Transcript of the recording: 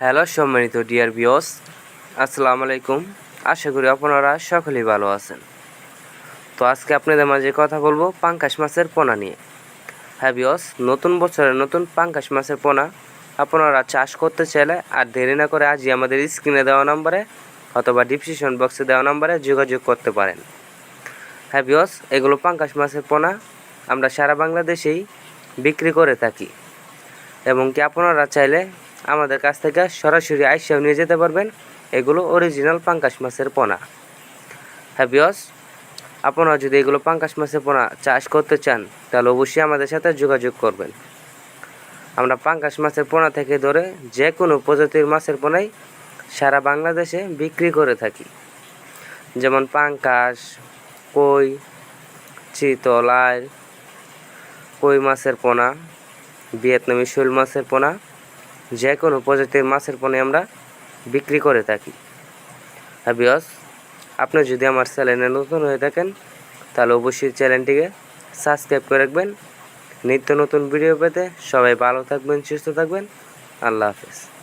Hello সম্মানিত deer বিয়স আসসালামু আলাইকুম। আশা করি আপনারা সকলেই ভালো আছেন। তো আজকে আপনাদের মাঝে কথা বলব পাঙ্কাশ মাছের পোনা নিয়ে। হ্যাঁ বিয়স নতুন বছরের নতুন পাঙ্কাশ মাছের পোনা আপনারা চাষ করতে চাইলে আর দেরি না করে আজই আমাদের স্ক্রিনে দেওয়া নম্বরে অথবা ডিসক্রিপশন বক্সে দেওয়া নম্বরে যোগাযোগ করতে পারেন। হ্যাঁ বিয়স এগুলো পাঙ্কাশ মাছের পোনা আমরা সারা বাংলাদেশেই বিক্রি করে থাকি। এবং কি আপনারা চাইলে আমাদের কাছ থেকে সরাসরি আইসাও নিয়ে যেতে পারবেন। এগুলো অরিজিনাল পাঙ্কাশ মাছের পোনা। হ্যাঁ বিয়স আপনারা যদি এগুলো পাঙ্কাশ মাছের পোনা চাষ করতে চান, তাহলে অবশ্যই আমাদের সাথে যোগাযোগ করবেন। আমরা পাঙ্কাশ মাছের পোনা থেকে ধরে যে কোনো প্রজাতির মাছের পোনাই সারা বাংলাদেশে বিক্রি করে থাকি। যেমন পাঙ্কাশ, কই, চিতল আয় কই মাছের পোনা, ভিয়েতনামি শোল মাছের পোনা যে কোনো প্রজাতির মাছের পণে আমরা বিক্রি করে থাকি। হ্যাবিয়স আপনি যদি আমার চ্যানেলে নতুন হয়ে থাকেন, তাহলে অবশ্যই চ্যানেলটিকে সাবস্ক্রাইব করে রাখবেন। নিত্য নতুন ভিডিও পেতে সবাই ভালো থাকবেন, সুস্থ থাকবেন। আল্লাহ হাফেজ।